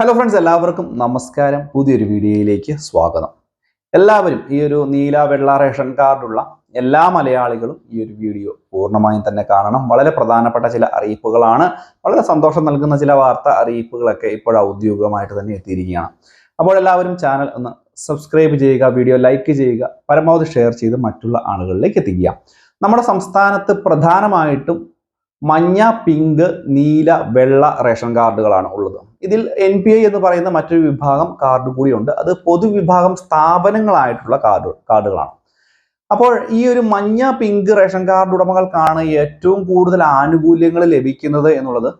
Hello friends എല്ലാവർക്കും നമസ്കാരം. പുതിയൊരു വീഡിയോയിലേക്ക് സ്വാഗതം. എല്ലാവരും ഈ ഒരു നീല വെള്ള റേഷൻ കാർഡുള്ള എല്ലാ മലയാളികളും ഈ ഒരു വീഡിയോ പൂർണമായും തന്നെ കാണണം. വളരെ പ്രധാനപ്പെട്ട ചില അറിയിപ്പുകളാണ്. വളരെ സന്തോഷം നൽകുന്ന ചില വാർത്ത അറിയിപ്പുകളൊക്കെ ഇപ്പോൾ ഔദ്യോഗികമായിട്ട് തന്നെ എത്തിയിരിക്കുകയാണ്. അപ്പോൾ എല്ലാവരും ചാനൽ ഒന്ന് സബ്സ്ക്രൈബ് ചെയ്യുക വീഡിയോ ലൈക്ക് ചെയ്യുക പരമാവധി ഷെയർ ചെയ്ത് മറ്റുള്ള ആളുകളിലേക്ക് എത്തിക്കുക. നമ്മുടെ സംസ്ഥാനത്ത് പ്രധാനമായിട്ടും മഞ്ഞ പിങ്ക് നീല വെള്ള റേഷൻ കാർഡുകളാണ് ഉള്ളത്. ഇതിൽ എൻ പി ഐ എന്ന് പറയുന്ന മറ്റൊരു വിഭാഗം കാർഡ് കൂടിയുണ്ട്. അത് പൊതുവിഭാഗം സ്ഥാപനങ്ങളായിട്ടുള്ള കാർഡ് കാർഡുകളാണ് അപ്പോൾ ഈ ഒരു മഞ്ഞ പിങ്ക് റേഷൻ കാർഡ് ഉടമകൾക്കാണ് ഏറ്റവും കൂടുതൽ ആനുകൂല്യങ്ങൾ ലഭിക്കുന്നത് എന്നുള്ളത്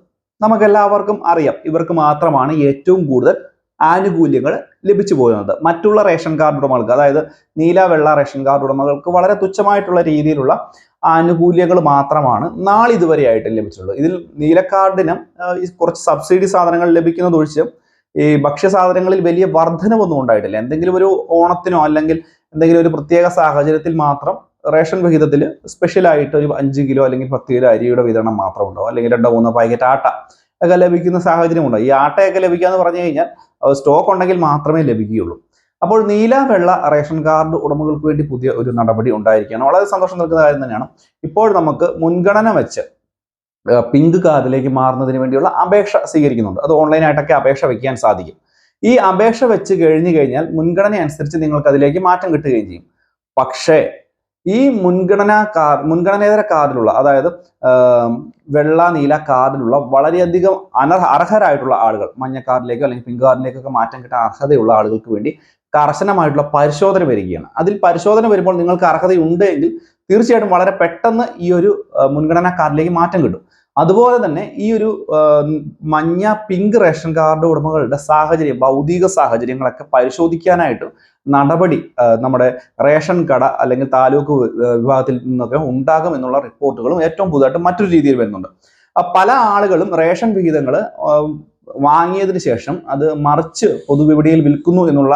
നമുക്കെല്ലാവർക്കും അറിയാം. ഇവർക്ക് മാത്രമാണ് ഏറ്റവും കൂടുതൽ ആനുകൂല്യങ്ങൾ ലഭിച്ചു പോകുന്നത് മറ്റുള്ള റേഷൻ കാർഡ് ഉടമകൾക്ക് അതായത് നീല വെള്ള റേഷൻ കാർഡ് ഉടമകൾക്ക് വളരെ തുച്ഛമായിട്ടുള്ള രീതിയിലുള്ള ആനുകൂല്യങ്ങൾ മാത്രമാണ് നാളിതുവരെയായിട്ട് ലഭിച്ചിട്ടുള്ളത്. ഇതിൽ നീല കാർഡിന് കുറച്ച് സബ്സിഡി സാധനങ്ങൾ ലഭിക്കുന്നതൊഴിച്ച് ഈ ഭക്ഷ്യസാധനങ്ങളിൽ വലിയ വർധനവൊന്നും ഉണ്ടായിട്ടില്ല. എന്തെങ്കിലും ഒരു ഓണത്തിനോ അല്ലെങ്കിൽ എന്തെങ്കിലും ഒരു പ്രത്യേക സാഹചര്യത്തിൽ മാത്രം റേഷൻ വിഹിതത്തിൽ സ്പെഷ്യലായിട്ട് ഒരു അഞ്ച് കിലോ അല്ലെങ്കിൽ പത്ത് കിലോ അരിയുടെ വിതരണം മാത്രം ഉണ്ടാവും. അല്ലെങ്കിൽ രണ്ടോ മൂന്നോ പാക്കറ്റ് ആട്ട ഒക്കെ ലഭിക്കുന്ന സാഹചര്യമുണ്ട്. ഈ ആട്ടയൊക്കെ ലഭിക്കുക എന്ന് പറഞ്ഞു കഴിഞ്ഞാൽ സ്റ്റോക്ക് ഉണ്ടെങ്കിൽ മാത്രമേ ലഭിക്കുകയുള്ളൂ. അപ്പോൾ നീല വെള്ള റേഷൻ കാർഡ് ഉടമകൾക്ക് വേണ്ടി പുതിയ ഒരു നടപടി ഉണ്ടായിരിക്കുകയാണ്. വളരെ സന്തോഷം നൽകുന്ന കാര്യം തന്നെയാണ്. ഇപ്പോൾ നമുക്ക് മുൻഗണന വെച്ച് പിങ്ക് കാർഡിലേക്ക് മാറുന്നതിന് വേണ്ടിയുള്ള അപേക്ഷ സ്വീകരിക്കുന്നുണ്ട്. അത് ഓൺലൈനായിട്ടൊക്കെ അപേക്ഷ വയ്ക്കാൻ സാധിക്കും. ഈ അപേക്ഷ വെച്ച് കഴിഞ്ഞു കഴിഞ്ഞാൽ മുൻഗണന അനുസരിച്ച് നിങ്ങൾക്ക് അതിലേക്ക് മാറ്റം കിട്ടുകയും ചെയ്യും. പക്ഷേ ഈ മുൻഗണനാ കാർ മുൻഗണനേതര കാർഡിലുള്ള അതായത് വെള്ള നീല കാർഡിലുള്ള വളരെയധികം അനർഹ അർഹരായിട്ടുള്ള ആളുകൾ മഞ്ഞ കാർഡിലേക്കോ അല്ലെങ്കിൽ പിങ്ക് കാർഡിലേക്കൊക്കെ മാറ്റം കിട്ടാൻ അർഹതയുള്ള ആളുകൾക്ക് വേണ്ടി കർശനമായിട്ടുള്ള പരിശോധന വരികയാണ്. അതിൽ പരിശോധന വരുമ്പോൾ നിങ്ങൾക്ക് അർഹതയുണ്ട് എങ്കിൽ തീർച്ചയായിട്ടും വളരെ പെട്ടെന്ന് ഈ ഒരു മുൻഗണനാ കാർഡിലേക്ക് മാറ്റം കിട്ടും. അതുപോലെ തന്നെ ഈ ഒരു മഞ്ഞ പിങ്ക് റേഷൻ കാർഡ് ഉടമകളുടെ സാഹചര്യം ഭൗതിക സാഹചര്യങ്ങളൊക്കെ പരിശോധിക്കാനായിട്ട് നടപടി നമ്മുടെ റേഷൻ കട അല്ലെങ്കിൽ താലൂക്ക് വിഭാഗത്തിൽ നിന്നൊക്കെ ഉണ്ടാകും എന്നുള്ള റിപ്പോർട്ടുകളും ഏറ്റവും പുതുതായിട്ട് മറ്റൊരു രീതിയിൽ വരുന്നുണ്ട്. പല ആളുകളും റേഷൻ വിഹിതങ്ങൾ വാങ്ങിയതിന് ശേഷം അത് മറിച്ച് പൊതുവിപണിയിൽ വിൽക്കുന്നു എന്നുള്ള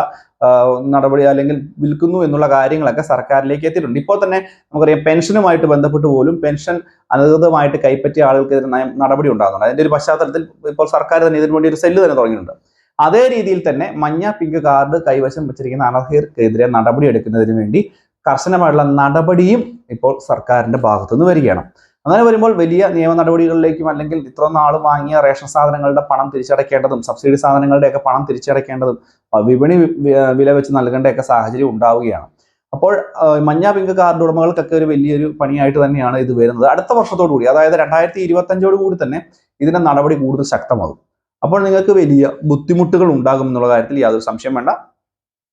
നടപടി അല്ലെങ്കിൽ വിൽക്കുന്നു എന്നുള്ള കാര്യങ്ങളൊക്കെ സർക്കാരിലേക്ക് എത്തിയിട്ടുണ്ട്. ഇപ്പോൾ തന്നെ നമുക്കറിയാം പെൻഷനുമായിട്ട് ബന്ധപ്പെട്ട് പോലും പെൻഷൻ അനധികൃതമായിട്ട് കൈപ്പറ്റിയ ആളുകൾക്കെതിരെ നടപടി ഉണ്ടാകുന്നുണ്ട്. അതിന്റെ ഒരു പശ്ചാത്തലത്തിൽ ഇപ്പോൾ സർക്കാർ തന്നെ ഇതിനു വേണ്ടി ഒരു സെല്ല് തന്നെ തുടങ്ങിയിട്ടുണ്ട്. അതേ രീതിയിൽ തന്നെ മഞ്ഞ പിങ്ക് കാർഡ് കൈവശം വെച്ചിരിക്കുന്ന അനർഹർക്കെതിരെ നടപടി എടുക്കുന്നതിന് വേണ്ടി കർശനമായിട്ടുള്ള നടപടിയും ഇപ്പോൾ സർക്കാരിന്റെ ഭാഗത്തുനിന്ന് വരികയാണ്. അങ്ങനെ വരുമ്പോൾ വലിയ നിയമ നടപടികളിലേക്കും അല്ലെങ്കിൽ ഇത്ര നാൾ വാങ്ങിയ റേഷൻ സാധനങ്ങളുടെ പണം തിരിച്ചടയ്ക്കേണ്ടതും സബ്സിഡി സാധനങ്ങളുടെയൊക്കെ പണം തിരിച്ചടയ്ക്കേണ്ടതും വിപണി വില വെച്ച് നൽകേണ്ടയൊക്കെ സാഹചര്യം ഉണ്ടാവുകയാണ്. അപ്പോൾ മഞ്ഞ പിങ്ക് കാർഡ് ഉടമകൾക്കൊക്കെ ഒരു വലിയൊരു പണിയായിട്ട് തന്നെയാണ് ഇത് വരുന്നത്. അടുത്ത വർഷത്തോടു കൂടി അതായത് രണ്ടായിരത്തി ഇരുപത്തഞ്ചോട് കൂടി തന്നെ ഇതിന്റെ നടപടി കൂടുതൽ ശക്തമാകും. അപ്പോൾ നിങ്ങൾക്ക് വലിയ ബുദ്ധിമുട്ടുകൾ ഉണ്ടാകും എന്നുള്ള കാര്യത്തിൽ യാതൊരു സംശയം വേണ്ട.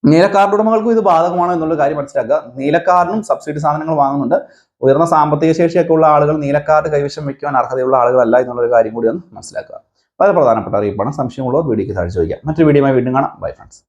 നീലക്കാർഡ് ഉടമകൾക്കും ഇത് ബാധകമാണ് എന്നുള്ള കാര്യം മനസ്സിലാക്കുക. നീലക്കാർഡിനും സബ്സിഡി സാധനങ്ങൾ വാങ്ങുന്നുണ്ട്. ഉയർന്ന സാമ്പത്തിക ശേഷിയൊക്കെ ഉള്ള ആളുകൾ നീലക്കാർഡ് കൈവശം വയ്ക്കുവാൻ അർഹതയുള്ള ആളുകളല്ല എന്നുള്ളൊരു കാര്യം കൂടി ഒന്ന് മനസ്സിലാക്കുക. വളരെ പ്രധാനപ്പെട്ട അറിയിപ്പാണ്. സംശയമുള്ളവർ വീഡിയോക്ക് താഴ്ച ചോദിക്കാം. മറ്റൊരു വീഡിയോയുമായി വീണ്ടും കാണാം. Bye friends